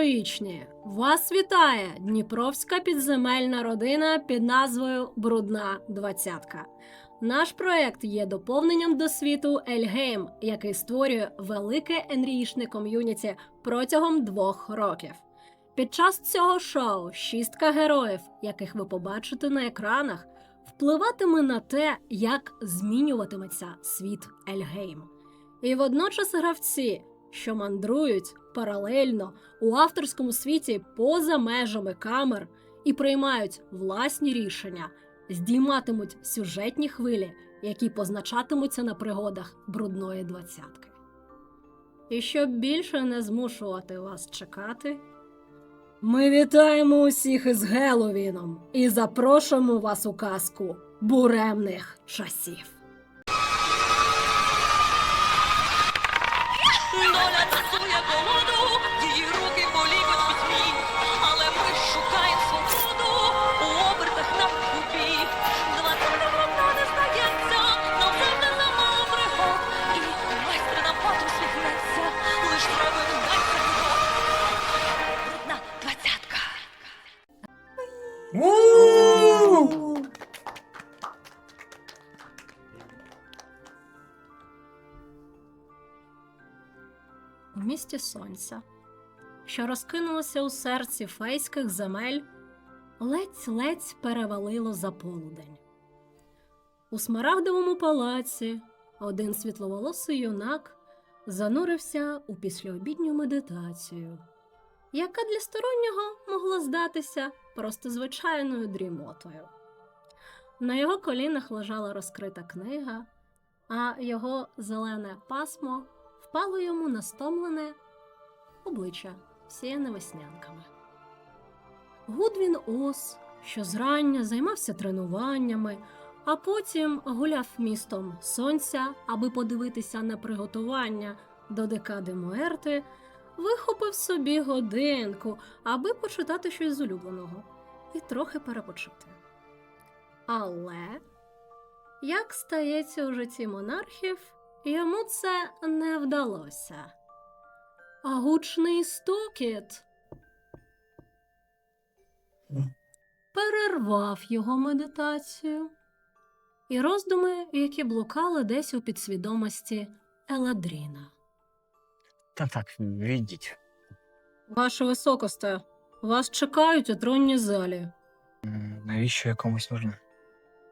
героїчні! Вас вітає Дніпровська підземельна родина під назвою Брудна двадцятка. Наш проект є доповненням до світу Ельгейм, який створює велике енріїшне ком'юніті протягом двох років. Під час цього шоу шістка героїв, яких ви побачите на екранах, впливатиме на те, як змінюватиметься світ Ельгейм. І водночас гравці, що мандрують паралельно у авторському світі поза межами камер і приймають власні рішення, здійматимуть сюжетні хвилі, які позначатимуться на пригодах брудної двадцятки. І щоб більше не змушувати вас чекати, ми вітаємо усіх із Геловіном і запрошуємо вас у казку буремних часів. 너나 찾소야 고모도 сонця, що розкинулося у серці фейських земель, ледь-ледь перевалило за полудень. У смарагдовому палаці один світловолосий юнак занурився у післяобідню медитацію, яка для стороннього могла здатися просто звичайною дрімотою. На його колінах лежала розкрита книга, а його зелене пасмо впало йому на стомлене обличчя, всіяне веснянками. Гудвін Ос, що зрання займався тренуваннями, а потім гуляв містом сонця, аби подивитися на приготування до декади Муерти, вихопив собі годинку, аби почитати щось з улюбленого і трохи перепочити. Але, як стається у житті монархів, Йому це не вдалося. А гучний стукіт перервав його медитацію і роздуми, які блукали десь у підсвідомості Еладріна. Так, так, відіть. Ваше високосте, вас чекають у тронній залі. Навіщо я комусь нужна?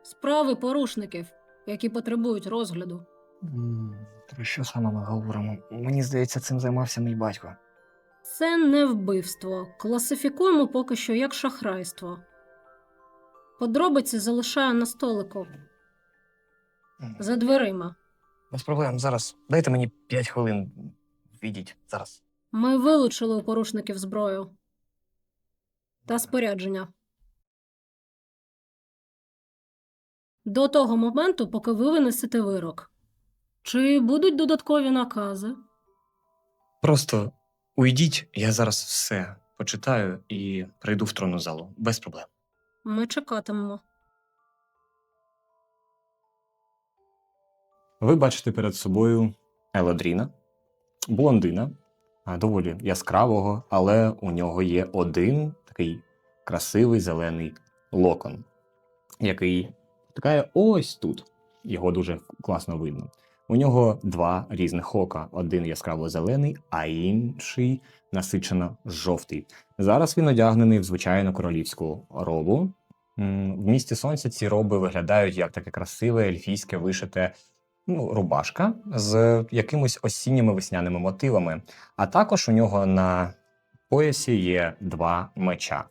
Справи порушників, які потребують розгляду. Про що саме ми говоримо? Мені здається, цим займався мій батько. Це не вбивство. Класифікуємо поки що як шахрайство. Подробиці залишаю на столику за дверима. Без проблем. Зараз дайте мені 5 хвилин. Відіть зараз. Ми вилучили у порушників зброю та спорядження. До того моменту, поки ви винесете вирок. Чи будуть додаткові накази? Просто уйдіть, я зараз все почитаю і прийду в тронну залу. Без проблем. Ми чекатимемо. Ви бачите перед собою Еладріна, блондина, а, доволі яскравого, але у нього є один такий красивий зелений локон, який втикає ось тут. Його дуже класно видно. У нього два різних ока: один яскраво зелений, а інший насичено жовтий. Зараз він одягнений в звичайну королівську робу. В місті сонця ці роби виглядають як таке красиве ельфійське вишите ну, рубашка з якимись осінніми весняними мотивами. А також у нього на поясі є два меча.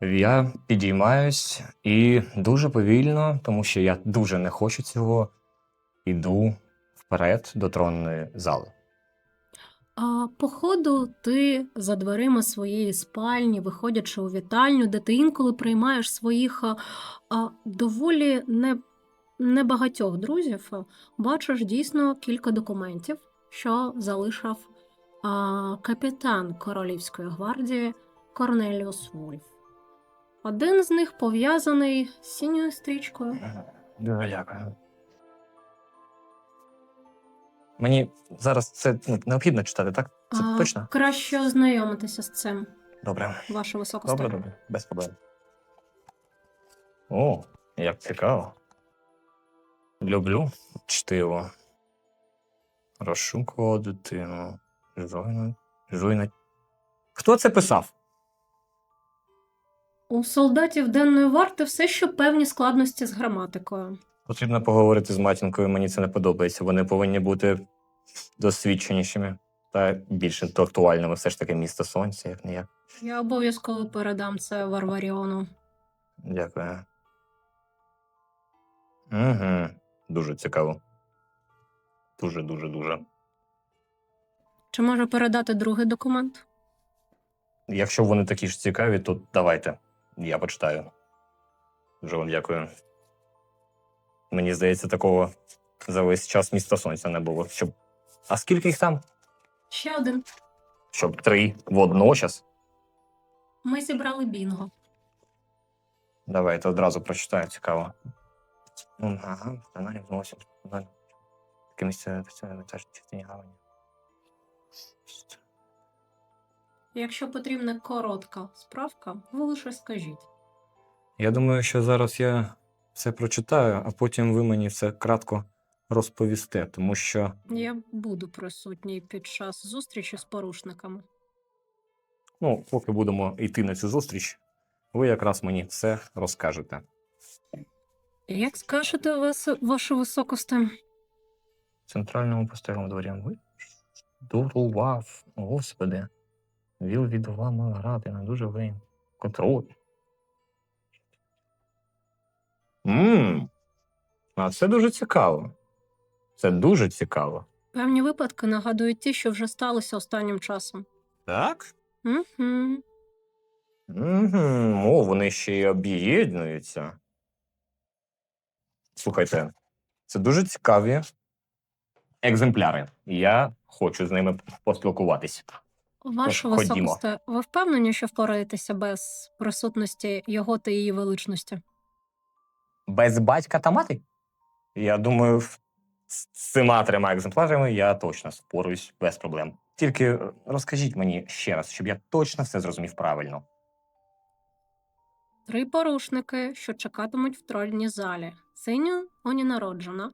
Я підіймаюсь і дуже повільно, тому що я дуже не хочу цього, іду вперед до тронної зали. А походу, ти за дверима своєї спальні, виходячи у вітальню, де ти інколи приймаєш своїх а, доволі не, небагатьох друзів, бачиш дійсно кілька документів, що залишив а, капітан Королівської гвардії Корнеліус Вульф. Один з них пов'язаний з синьою стрічкою. Дуже дякую. Мені зараз це ну, необхідно читати, так? Це А, точно? Краще ознайомитися з цим, Добре. ваше високосте. Добре, добре, без проблем. О, як цікаво. Люблю чтиво. Розшукував дитину. Жойна. Жойна. Хто це писав? У солдатів денної варти все ще певні складності з граматикою. Потрібно поговорити з матінкою, мені це не подобається. Вони повинні бути досвідченішими та більш інтелектуальними. Все ж таки місто сонця, як не як. Я обов'язково передам це Варваріону. Дякую. Угу. Дуже цікаво. Дуже, дуже, дуже. Чи може передати другий документ? Якщо вони такі ж цікаві, то давайте. Я почитаю. Дуже вам дякую. Мені здається, такого за весь час міста сонця не було. Щоб... А скільки їх там? Ще один. Щоб три водночас. Ми зібрали бінго. Давайте одразу прочитаю, цікаво. Ну, ага, каналі вносять. Таке місце працює теж частині гавані. Якщо потрібна коротка справка, ви лише скажіть. Я думаю, що зараз я все прочитаю, а потім ви мені все кратко розповісте, тому що Я буду присутній під час зустрічі з порушниками. ну, поки будемо йти на цю зустріч, ви якраз мені все розкажете. Як скажете вас, ваше високосте? В центральному постоялому дворі ви дурував, господи. Віл від вами грати на дуже вин. Контроль. Мм. А це дуже цікаво. Це дуже цікаво. Певні випадки нагадують ті, що вже сталося останнім часом. Так? Угу. Угу. О, вони ще й об'єднуються. Слухайте, це дуже цікаві екземпляри. Я хочу з ними поспілкуватись. Ваше Тож, ходімо. високосте, ви впевнені, що впораєтеся без присутності його та її величності? Без батька та мати? Я думаю, в- з цими трьома екземплярами я точно впоруюсь без проблем. Тільки е, розкажіть мені ще раз, щоб я точно все зрозумів правильно. Три порушники, що чекатимуть в тронній залі. Синя оні народжена,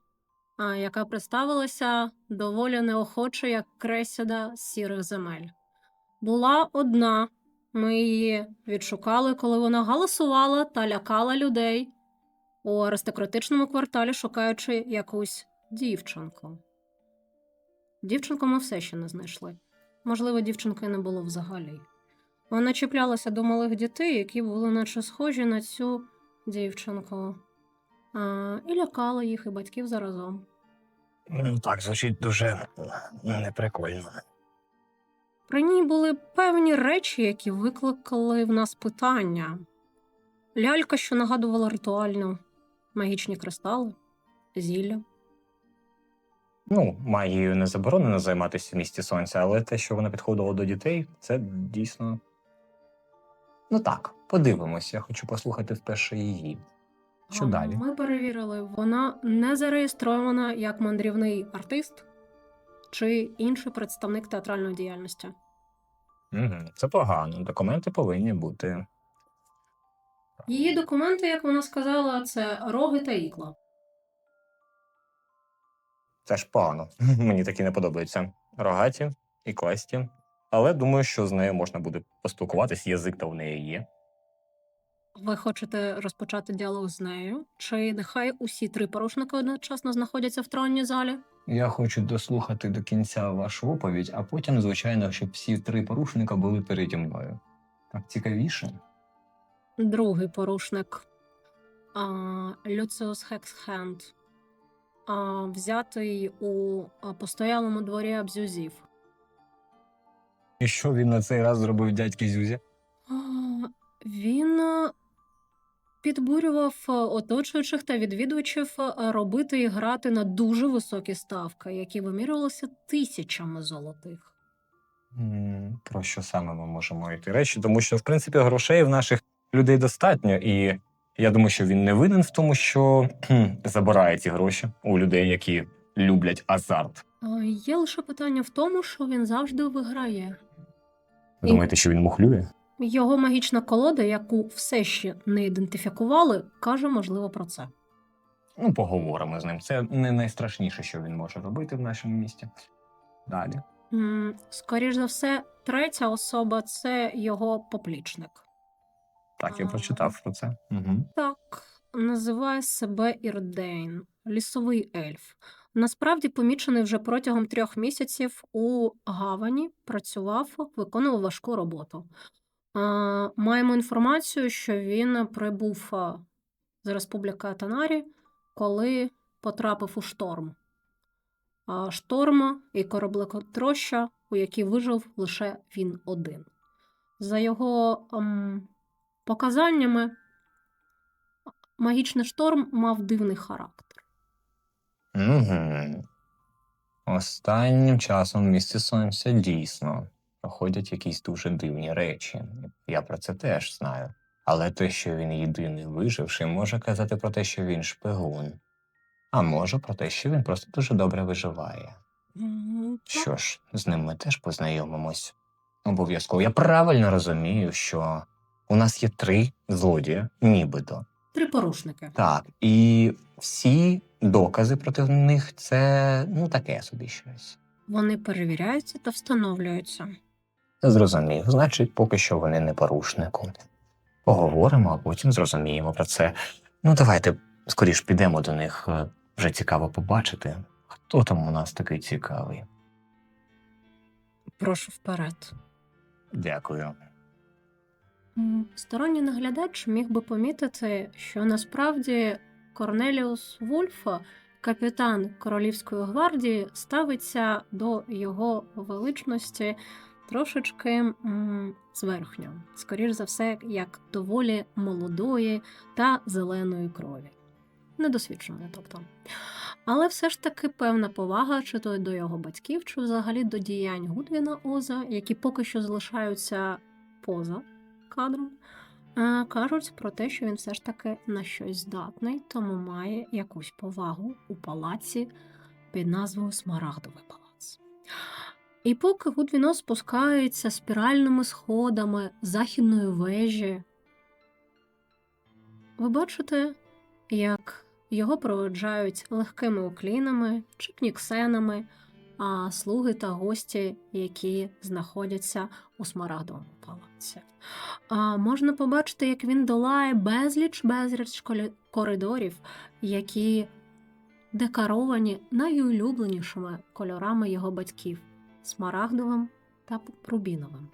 а яка представилася доволі неохоче, як кресіда з сірих земель. Була одна. Ми її відшукали, коли вона галасувала та лякала людей у аристократичному кварталі, шукаючи якусь дівчинку. Дівчинку ми все ще не знайшли. Можливо, дівчинки не було взагалі. Вона чіплялася до малих дітей, які були наче схожі на цю дівчинку, а, і лякала їх і батьків заразом. Ну, так, звучить дуже неприкольно. При ній були певні речі, які викликали в нас питання. Лялька, що нагадувала ритуальну, магічні кристали, зілля. Ну, магією не заборонено займатися в місті сонця, але те, що вона підходила до дітей, це дійсно. Ну так, подивимось. Я хочу послухати вперше її. Що А, далі? Ми перевірили, вона не зареєстрована як мандрівний артист чи інший представник театральної діяльності. Угу, це погано. Документи повинні бути. Її документи, як вона сказала, це роги та ікла. Це ж погано. Мені такі не подобаються. Рогаті і класті. Але думаю, що з нею можна буде поспілкуватись, язик то в неї є. Ви хочете розпочати діалог з нею? Чи нехай усі три порушники одночасно знаходяться в тронній залі? Я хочу дослухати до кінця вашу оповідь, а потім, звичайно, щоб всі три порушника були переді мною. Так цікавіше. Другий порушник Люциус Хексхенд, взятий у постоялому дворі абзюзів. І що він на цей раз зробив дядьки Зюзя? А, Він підбурював оточуючих та відвідувачів робити і грати на дуже високі ставки, які вимірювалися тисячами золотих. Про що саме ми можемо йти речі? Тому що, в принципі, грошей в наших людей достатньо, і я думаю, що він не винен в тому, що кхм, забирає ці гроші у людей, які люблять азарт. А, Є лише питання в тому, що він завжди виграє. Ви думаєте, що він мухлює? Його магічна колода, яку все ще не ідентифікували, каже, можливо, про це. Ну, поговоримо з ним. Це не найстрашніше, що він може робити в нашому місті. Далі. М, Скоріш за все, третя особа це його поплічник. Так, я прочитав про це. Угу. Так, називає себе Ірдейн, лісовий ельф. Насправді помічений вже протягом трьох місяців у гавані, працював, виконував важку роботу. А, Маємо інформацію, що він прибув з Республіки Атанарі, коли потрапив у шторм. А, Шторм і кораблекотроща, у якій вижив лише він один. За його ем, показаннями, магічний шторм мав дивний характер. Угу. Останнім часом в місті сонця дійсно проходять якісь дуже дивні речі. Я про це теж знаю. Але те, що він єдиний виживший, може казати про те, що він шпигун. А може про те, що він просто дуже добре виживає. Що ж, з ним ми теж познайомимось. Обов'язково. Я правильно розумію, що у нас є три злодія, нібито. Три порушники. Так, і всі докази проти них це ну таке собі щось. Вони перевіряються та встановлюються. Зрозумів, значить, поки що вони не порушнику. Поговоримо, а потім зрозуміємо про це. Ну, давайте скоріш підемо до них. е, Вже цікаво побачити, хто там у нас такий цікавий. Прошу вперед. Дякую. Сторонній наглядач міг би помітити, що насправді Корнеліус Вульф, капітан Королівської гвардії, ставиться до його величності трошечки зверхньо, скоріш за все, як доволі молодої та зеленої крові. Недосвідченої, тобто. Але все ж таки певна повага, чи то до його батьків, чи взагалі до діянь Гудвіна Оза, які поки що залишаються поза кадром, е, кажуть про те, що він все ж таки на щось здатний, тому має якусь повагу у палаці під назвою Смарагдовий палац. І поки Гудвіно спускається спіральними сходами західної вежі, ви бачите, як його проведжають легкими уклінами чи кніксенами, слуги та гості, які знаходяться у Смарагдовому палаці. Можна побачити, як він долає безліч безліч коридорів, які декоровані найулюбленішими кольорами його батьків смарагдовим та рубіновим.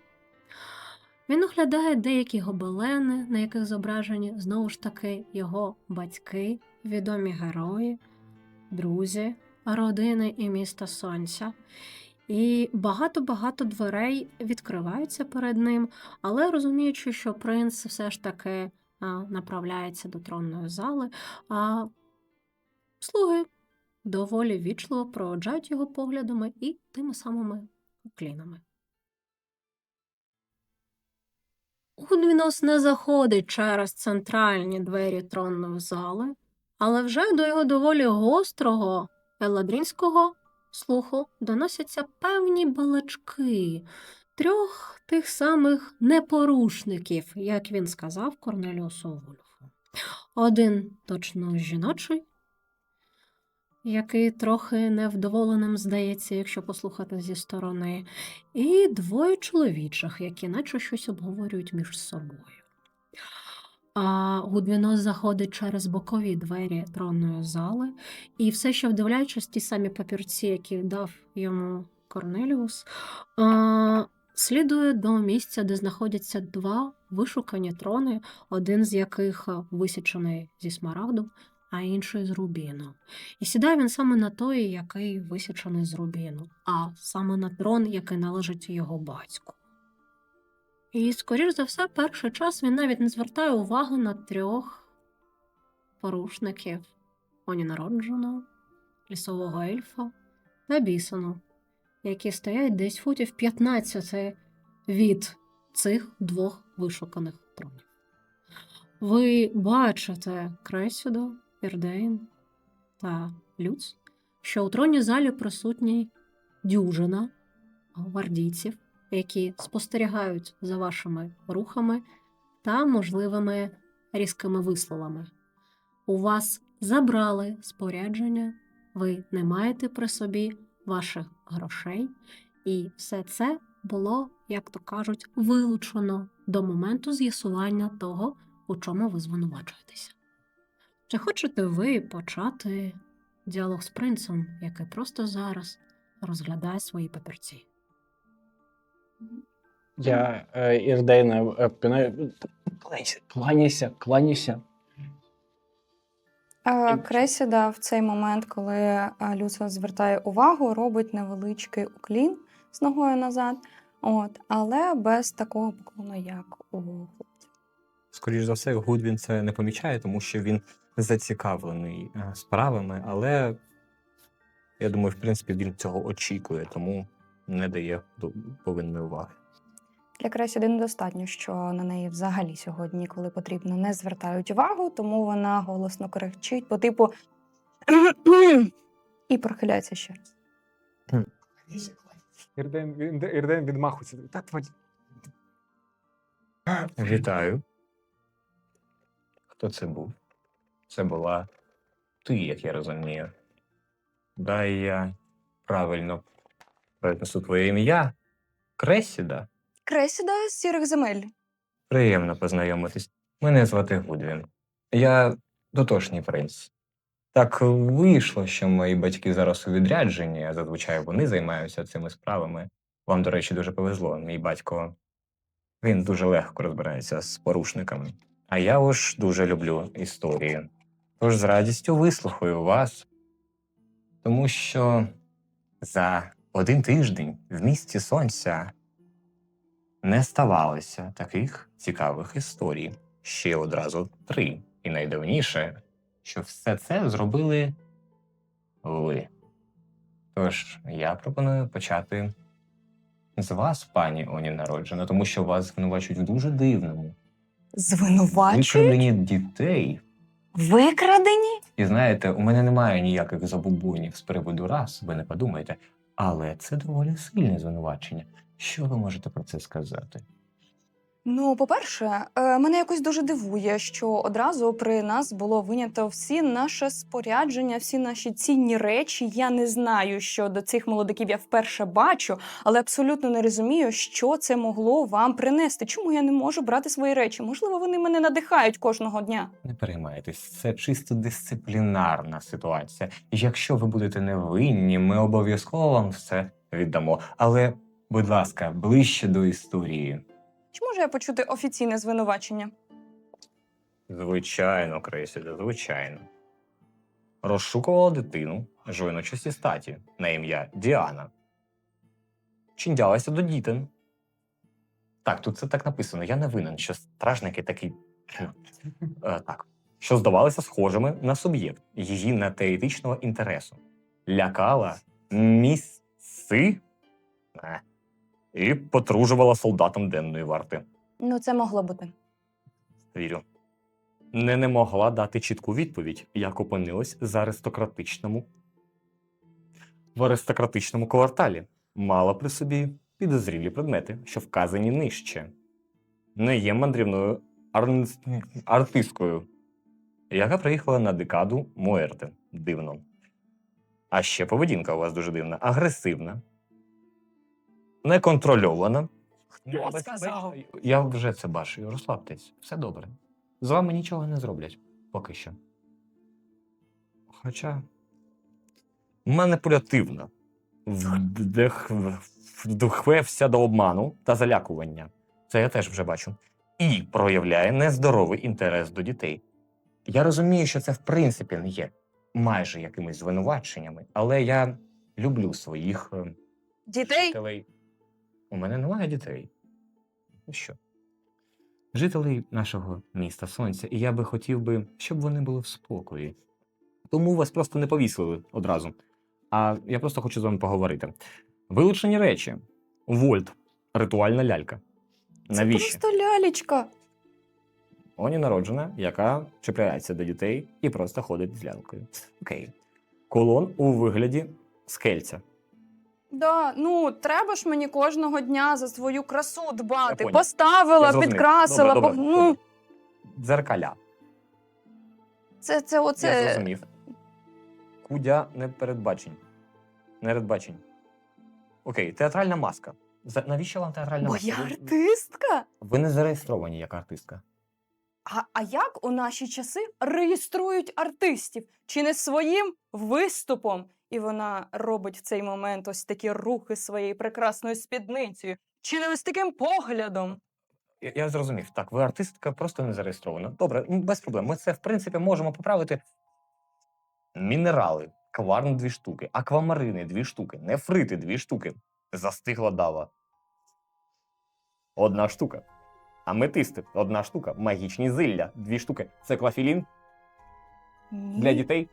Він оглядає деякі гобелени, на яких зображені знову ж таки його батьки, відомі герої, друзі, родини і міста Сонця. І багато-багато дверей відкриваються перед ним, але розуміючи, що принц все ж таки направляється до тронної зали, а слуги доволі вічливо проводжають його поглядами і тими самими уклінами. Гудвінос не заходить через центральні двері тронної зали, але вже до його доволі гострого еладрінського слуху доносяться певні балачки трьох тих самих непорушників, як він сказав Корнеліусу Вульфу. Один точно жіночий, який трохи невдоволеним здається, якщо послухати зі сторони, і двоє чоловічих, які наче щось обговорюють між собою. А Гудвінос заходить через бокові двері тронної зали, і все ще вдивляючись ті самі папірці, які дав йому Корнеліус, а, слідує до місця, де знаходяться два вишукані трони, один з яких висічений зі смарагду, а інший з рубіну. І сідає він саме на той, який висічений з рубіну, а саме на трон, який належить його батьку. І, скоріш за все, перший час він навіть не звертає уваги на трьох порушників народженого, лісового ельфа та бісону, які стоять десь футів 15 від цих двох вишуканих тронів. Ви бачите Кресюдо, Ірдейн та Люц, що у тронній залі присутній дюжина гвардійців, які спостерігають за вашими рухами та можливими різкими висловами. У вас забрали спорядження, ви не маєте при собі ваших грошей, і все це було, як то кажуть, вилучено до моменту з'ясування того, у чому ви звинувачуєтеся. Чи хочете ви почати діалог з принцем, який просто зараз розглядає свої папірці? Я е, Ірдейна е, пинаю. Кланяйся, кланяйся, кланяйся. А, Кресіда в цей момент, коли Люцифер звертає увагу, робить невеличкий уклін з ногою назад, от, але без такого поклону, як у хлопця. Скоріше за все, Гудвін це не помічає, тому що він зацікавлений е, справами, але я думаю, в принципі, він цього очікує, тому не дає повинної уваги. Для Кресіди недостатньо, що на неї взагалі сьогодні, коли потрібно, не звертають увагу, тому вона голосно кричить по типу і прохиляється ще раз. Ірден, Ірден, відмахується. Та. Вітаю. Хто це був? Це була ти, як я розумію. Дай я правильно произнесу твоє ім'я. Кресіда. Кресіда з сірих земель. Приємно познайомитись. Мене звати Гудвін. Я дотошній принц. Так вийшло, що мої батьки зараз у відрядженні, а зазвичай вони займаються цими справами. Вам, до речі, дуже повезло. Мій батько він дуже легко розбирається з порушниками. А я ж дуже люблю історії. Тож з радістю вислухаю вас, тому що за один тиждень в місті сонця не ставалося таких цікавих історій. Ще одразу три. І найдавніше, що все це зробили ви. Тож я пропоную почати з вас, пані Оні народжена, тому що вас звинувачують в дуже дивному. Звинувачують? Викрадені дітей. Викрадені? І знаєте, у мене немає ніяких забубонів з приводу рас, ви не подумайте. Але це доволі сильне звинувачення. Що ви можете про це сказати? Ну, по-перше, е, мене якось дуже дивує, що одразу при нас було винято всі наше спорядження, всі наші цінні речі. Я не знаю, що до цих молодиків я вперше бачу, але абсолютно не розумію, що це могло вам принести. Чому я не можу брати свої речі? Можливо, вони мене надихають кожного дня. Не переймайтесь, це чисто дисциплінарна ситуація. Якщо ви будете невинні, ми обов'язково вам все віддамо. Але, будь ласка, ближче до історії. Чи можу я почути офіційне звинувачення? Звичайно, Кресіда, звичайно. Розшукувала дитину жіночості статі на ім'я Діана. Чиндялася до дітин. Так, тут це так написано. Я не винен, що стражники такі. Е, так, що здавалися схожими на суб'єкт її нетеетичного інтересу. Лякала місци е, і потружувала солдатам денної варти. Ну, це могло бути. Вірю. Не не могла дати чітку відповідь, як опинилась з аристократичному в аристократичному кварталі. Мала при собі підозрілі предмети, що вказані нижче. Не є мандрівною ар... артисткою, яка приїхала на декаду Муерте. Дивно. А ще поведінка у вас дуже дивна, агресивна, неконтрольована. Я сказав. Я вже це бачу. Розслабтесь, все добре. З вами нічого не зроблять поки що. Хоча маніпулятивна, вдих... вдухвевся до обману та залякування. Це я теж вже бачу. І проявляє нездоровий інтерес до дітей. Я розумію, що це в принципі не є майже якимись звинуваченнями, але я люблю своїх е, Дітей? жителей. У мене немає дітей. Ну що? Жителей нашого міста сонця, і я би хотів би, щоб вони були в спокої. Тому вас просто не повісили одразу. А я просто хочу з вами поговорити. Вилучені речі. Вольт, ритуальна лялька. Навіщо? Це просто лялечка. Оні народжена, яка чіпляється до дітей і просто ходить з лялкою. Окей. Колон у вигляді скельця. Да, ну треба ж мені кожного дня за свою красу дбати. поняв. Поставила, Я зрозумів. підкрасила. Добре, пох- добре, ну, добре. Дзеркаля. це, це Я оце. зрозумів. Кудя непередбачень. Непередбачень. Окей, театральна маска. За- Навіщо вам театральна Бо маска? я Ви- артистка. Ви не зареєстровані як артистка. А, а як у наші часи реєструють артистів? Чи не своїм виступом? І вона робить в цей момент ось такі рухи своєю прекрасною спідницею. Чи не ось таким поглядом? Я, я зрозумів. Так, ви артистка просто не зареєстрована. Добре, ну, без проблем. Ми це, в принципі, можемо поправити. Мінерали, кварн дві штуки, аквамарини дві штуки, нефрити дві штуки. Застигла дава. Одна штука. Аметисти одна штука. Магічні зилля дві штуки. Це клафілін Ні. для дітей.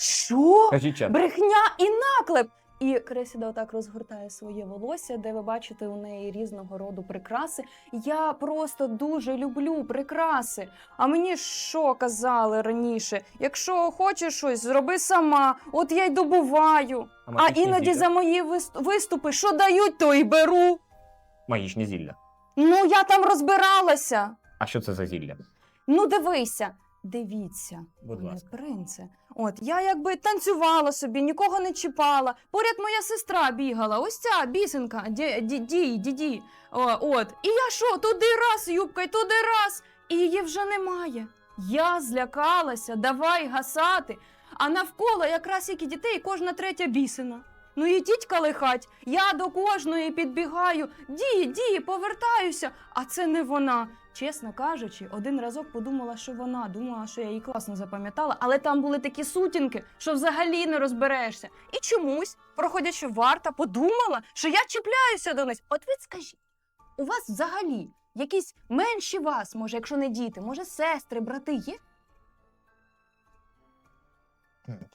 Що? Кажіть чесно. Брехня і наклеп. І Кресіда отак розгортає своє волосся, де ви бачите у неї різного роду прикраси. Я просто дуже люблю прикраси. А мені що казали раніше? Якщо хочеш щось, зроби сама. От я й добуваю. А магічні іноді зілля? за мої вист- виступи, що дають, то й беру. Магічні зілля. Ну я там розбиралася. А що це за зілля? Ну, дивися, дивіться, Будь пане ласка. принце. От я якби танцювала собі, нікого не чіпала. Поряд моя сестра бігала. Ось ця бісенка, ді, ді, ді. О, от. І я що, туди раз, юбка, й туди раз. І її вже немає. Я злякалася, давай гасати. А навколо якраз як і дітей, кожна третя бісена. Ну ідіть калихать, я до кожної підбігаю. Ді, ді, повертаюся. А це не вона. Чесно кажучи, один разок подумала, що вона думала, що я її класно запам'ятала, але там були такі сутінки, що взагалі не розберешся. І чомусь, проходячи варта, подумала, що я чіпляюся до них. От ви скажіть, у вас взагалі якісь менші вас, може, якщо не діти, може, сестри, брати є?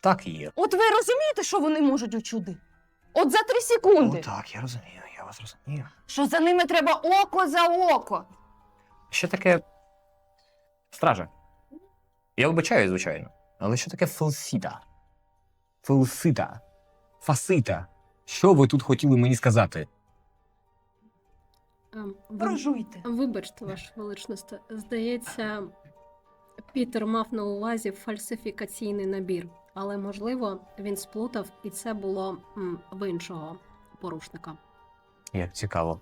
Так є. От ви розумієте, що вони можуть учуди? От за три секунди. Ну, так, я розумію, я вас розумію. Що за ними треба око за око. Що таке стража? Я вибачаю, звичайно. Але що таке фалсіта? Фелсита. Фасита. Що ви тут хотіли мені сказати? Ем, ви- Прожуйте. Вибачте, Ваше Величність. Здається, Пітер мав на увазі фальсифікаційний набір, але можливо він сплутав, і це було м, в іншого порушника. Як цікаво.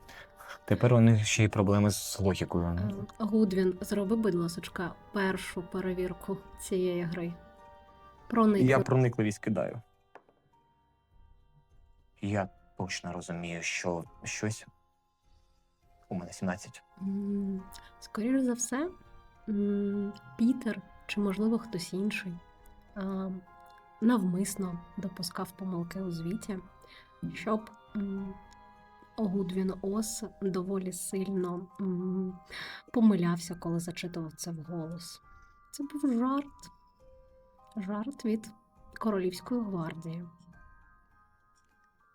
Тепер у них ще й проблеми з логікою. Ем, Гудвін, зроби, будь ласочка, першу перевірку цієї гри. Проникли. Я проникливість кидаю. Я точно розумію, що щось. У мене 17. М, Скоріш за все, м, Пітер чи, можливо, хтось інший а, навмисно допускав помилки у звіті, щоб м, Гудвін Ос доволі сильно помилявся, коли зачитував це вголос. Це був жарт. Жарт від Королівської гвардії.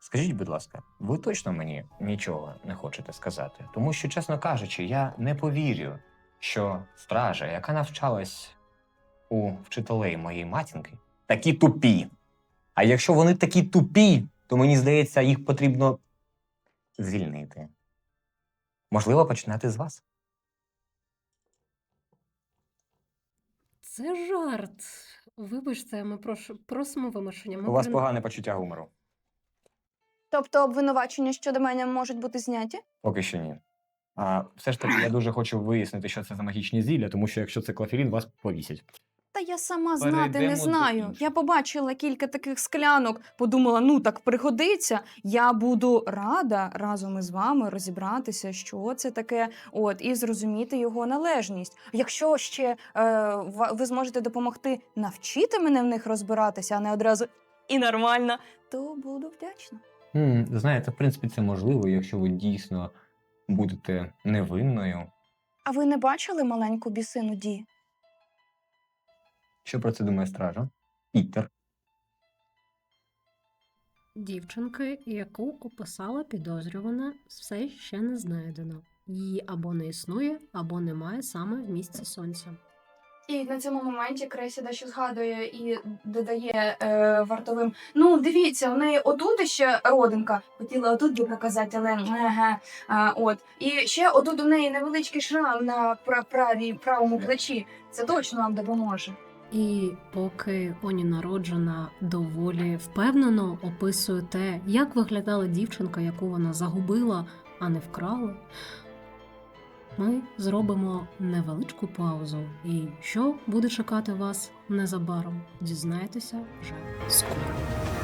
Скажіть, будь ласка, ви точно мені нічого не хочете сказати? Тому що, чесно кажучи, я не повірю, що стража, яка навчалась у вчителей моєї матінки, такі тупі. А якщо вони такі тупі, то мені здається, їх потрібно звільнити. Можливо, починати з вас. Це жарт. Вибачте, ми прошу, просимо вимушення. Ми У вас прин- погане почуття гумору. Тобто обвинувачення щодо мене можуть бути зняті? Поки що ні. А все ж таки, я дуже хочу вияснити, що це за магічні зілля, тому що якщо це клафелін, вас повісять. Та я сама знати не Перейдемо до знаю. Я побачила кілька таких склянок, подумала, ну так пригодиться. Я буду рада разом із вами розібратися, що це таке, от і зрозуміти його належність. Якщо ще е, ви зможете допомогти навчити мене в них розбиратися, а не одразу і нормально, то буду вдячна. М, знаєте, в принципі, це можливо, якщо ви дійсно будете невинною. А ви не бачили маленьку бісину Ді? Що про це думає стража? Пітер. Дівчинки, яку описала підозрювана, все ще не знайдено. Її або не існує, або немає саме в місці сонця. І на цьому моменті Кресі дещо згадує і додає е, вартовим: ну, дивіться, у неї отут ще родинка. Хотіла отут би показати, але а, от. І ще отут у неї невеличкий шрам на правій правому плечі. Це точно вам допоможе. І поки Оні народжена доволі впевнено описує те, як виглядала дівчинка, яку вона загубила, а не вкрала, ми зробимо невеличку паузу. І що буде чекати вас незабаром, дізнаєтеся вже скоро.